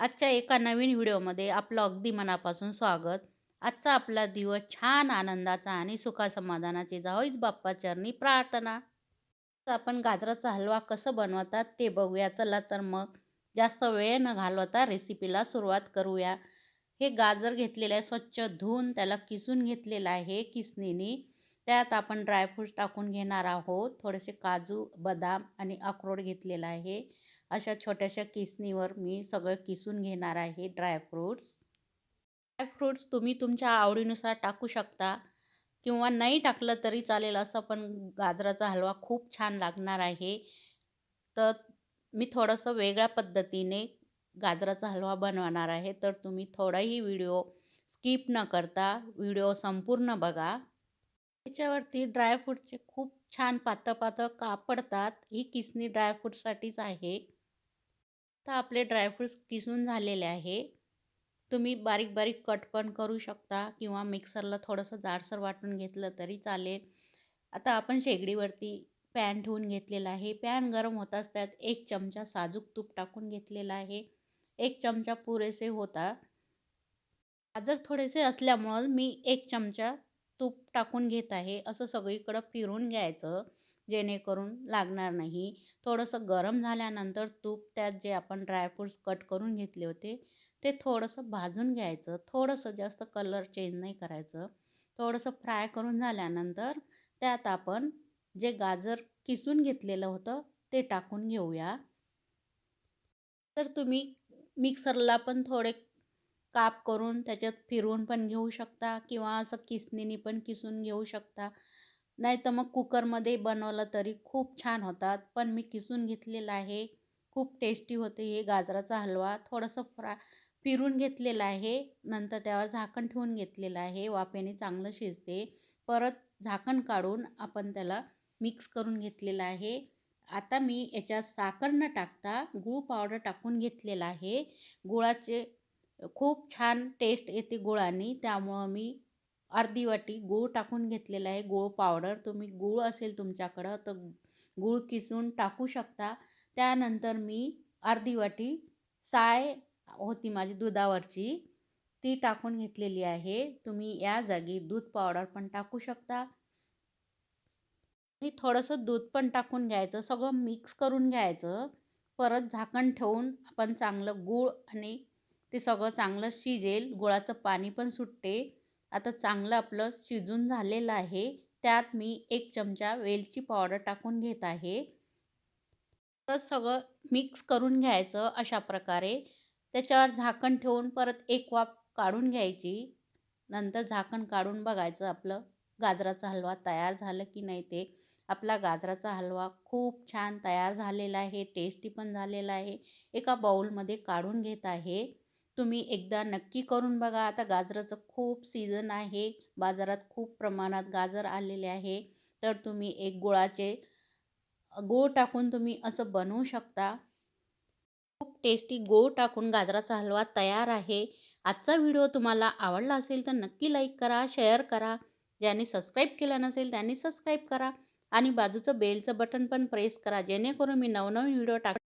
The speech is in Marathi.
आजच्या एका नवीन व्हिडिओमध्ये आपलं अगदी मनापासून स्वागत. आजचा आपला दिवस छान आनंदाचा आणि सुखासमाधानाची जावईच बाप्पा चरणी प्रार्थना. आपण गाजराचा हलवा कसं बनवतात ते बघूया. चला तर मग जास्त वेळ न घालवता रेसिपीला सुरुवात करूया. हे गाजर घेतलेलं आहे स्वच्छ धुवून त्याला किसून घेतलेलं आहे किसणीने. त्यात आपण ड्रायफ्रूट्स टाकून घेणार आहोत. थोडेसे काजू बदाम आणि अक्रोड घेतलेला आहे. अशा छोट्याशा किसणीवर मी सगळं किसून घेणार आहे ड्रायफ्रूट्स ड्रायफ्रूट्स तुम्ही तुमच्या आवडीनुसार टाकू शकता किंवा नाही टाकलं तरी चालेल असं पण गाजराचा हलवा खूप छान लागणार आहे. तर मी थोडंसं वेगळ्या पद्धतीने गाजराचा हलवा बनवणार आहे. तर तुम्ही थोडाही व्हिडिओ स्किप न करता व्हिडिओ संपूर्ण बघा. त्याच्यावरती ड्रायफ्रूटचे खूप छान पातळ पातळ कापडतात ही किसनी ड्रायफ्रूटसाठीच आहे. आता आपले ड्रायफ्रूट्स किसून झालेले आहे. तुम्ही बारीक बारीक कट पण करू शकता किंवा मिक्सरला थोडंसं जाडसर वाटून घेतलं तरी चालेल. आता आपण शेगडीवरती पॅन ठेवून घेतलेला आहे. पॅन गरम होताच त्यात एक चमचा साजूक तूप टाकून घेतलेला आहे. एक चमचा पुरेसे होता. गाजर थोडेसे असल्यामुळं मी एक चमचा तूप टाकून घेत आहे. असं सगळीकडं फिरून घ्यायचं. जेणेकरून लागणार नाही. थोडंसं गरम झाल्यानंतर तूप त्यात जे आपण ड्रायफ्रूट्स कट करून घेतले होते ते थोडंसं भाजून घ्यायचं. थोडंसं जास्त कलर चेंज नाही करायचं. थोडंसं फ्राय करून झाल्यानंतर त्यात आपण जे गाजर किसून घेतलेलं होतं ते टाकून घेऊया. तर तुम्ही मिक्सरला पण थोडे काप करून त्याच्यात फिरवून पण घेऊ शकता किंवा असं किसणीने पण किसून घेऊ शकता. नाही तर मग कुकरमध्ये बनवलं तरी खूप छान होतात. पण मी किसून घेतलेलं आहे. खूप टेस्टी होते हे गाजराचा हलवा. थोडंसं फ्रा फिरून घेतलेलं आहे. नंतर त्यावर झाकण ठेवून घेतलेलं आहे. वाफेने चांगलं शिजते. परत झाकण काढून आपण त्याला मिक्स करून घेतलेलं आहे. आता मी याच्यात साखर न टाकता गूळ पावडर टाकून घेतलेला आहे. गुळाचे खूप छान टेस्ट येते गुळाने. त्यामुळं मी अर्धी वाटी गूळ टाकून घेतलेला आहे. गूळ पावडर तुम्ही गूळ असेल तुमच्याकडं तर गूळ किसून टाकू शकता. त्यानंतर मी अर्धी वाटी साय होती माझी दुधावरची ती टाकून घेतलेली आहे. तुम्ही या जागी दूध पावडर पण टाकू शकता. आणि थोडंसं दूध पण टाकून घ्यायचं सगळं मिक्स करून घ्यायचं. परत झाकण ठेवून आपण चांगलं गूळ आणि ते सगळं चांगलं शिजेल. गुळाचं पाणी पण सुटते. आता चांगलं आपलं शिजून झालेलं आहे. त्यात मी एक चमचा वेलची पावडर टाकून घेत आहे. परत सगळं मिक्स करून घ्यायचं अशा प्रकारे. त्याच्यावर झाकण ठेवून परत एक वाफ काढून घ्यायची. नंतर झाकण काढून बघायचं आपलं गाजराचा हलवा तयार झालं की नाही ते. आपला गाजराचा हलवा खूप छान तयार झालेला आहे टेस्टी पण झालेला आहे. एका बाऊलमध्ये काढून घेत आहे. तुम्ही एकदा नक्की करून बघा. आता गाजराचं खूप सीझन आहे. बाजारात खूप प्रमाणात गाजर आलेले आहे. तर तुम्ही एक गुळाचे गूळ टाकून तुम्ही असं बनवू शकता. खूप टेस्टी गोळ टाकून गाजराचा हलवा तयार आहे. आजचा व्हिडिओ तुम्हाला आवडला असेल तर नक्की लाईक करा शेअर करा. ज्यांनी सबस्क्राईब केलं नसेल त्यांनी सबस्क्राईब करा. आणि बाजूचं बेलचं बटन पण प्रेस करा. जेणेकरून मी नवनवीन व्हिडिओ टाक